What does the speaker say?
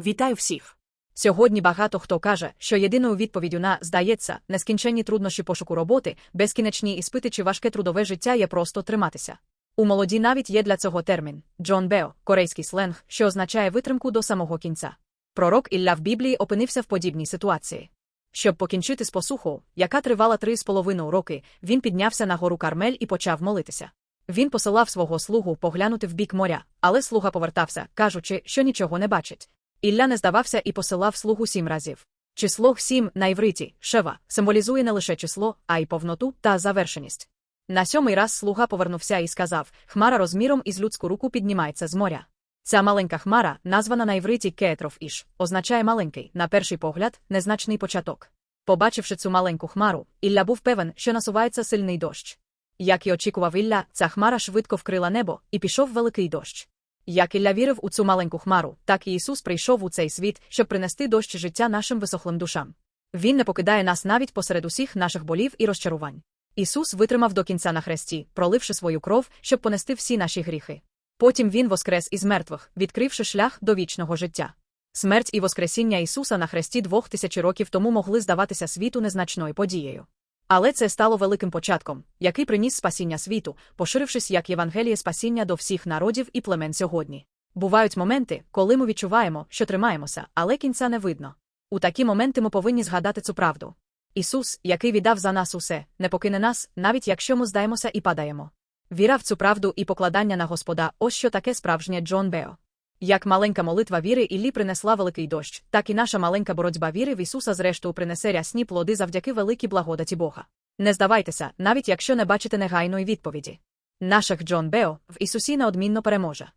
Вітаю всіх! Сьогодні багато хто каже, що єдиною відповіддю на, здається, нескінченні труднощі пошуку роботи, безкінечні іспити чи важке трудове життя є просто триматися. У молоді навіть є для цього термін Джон Бео, корейський сленг, що означає витримку до самого кінця. Пророк Ілля в Біблії опинився в подібній ситуації. Щоб покінчити з посухою, яка тривала три з половиною роки, він піднявся на гору Кармель і почав молитися. Він посилав свого слугу поглянути в бік моря, але слуга повертався, кажучи, що нічого не бачить. Ілля не здавався і посилав слугу сім разів. Число сім на івриті, шева, символізує не лише число, а й повноту та завершеність. На сьомий раз слуга повернувся і сказав: Хмара розміром із людську руку піднімається з моря. Ця маленька хмара, названа на івриті Кетров Іш, означає маленький, на перший погляд, незначний початок. Побачивши цю маленьку хмару, Ілля був певен, що насувається сильний дощ. Як і очікував Ілля, ця хмара швидко вкрила небо, і пішов великий дощ. Як Ілля вірив у цю маленьку хмару, так і Ісус прийшов у цей світ, щоб принести дощ життя нашим висохлим душам. Він не покидає нас навіть посеред усіх наших болів і розчарувань. Ісус витримав до кінця на хресті, проливши свою кров, щоб понести всі наші гріхи. Потім Він воскрес із мертвих, відкривши шлях до вічного життя. Смерть і Воскресіння Ісуса на хресті двох тисячі років тому могли здаватися світу незначною подією. Але це стало великим початком, який приніс спасіння світу, поширившись як Євангеліє спасіння до всіх народів і племен сьогодні. Бувають моменти, коли ми відчуваємо, що тримаємося, але кінця не видно. У такі моменти ми повинні згадати цю правду. Ісус, який віддав за нас усе, не покине нас, навіть якщо ми здаємося і падаємо. Віра в цю правду і покладання на Господа ось що таке справжнє Джон Бео. Як маленька молитва віри Іллі принесла великий дощ, так і наша маленька боротьба віри в Ісуса зрештою принесе рясні плоди завдяки великій благодаті Бога. Не здавайтеся, навіть якщо не бачите негайної відповіді. Наших Джон Бео в Ісусі неодмінно переможе.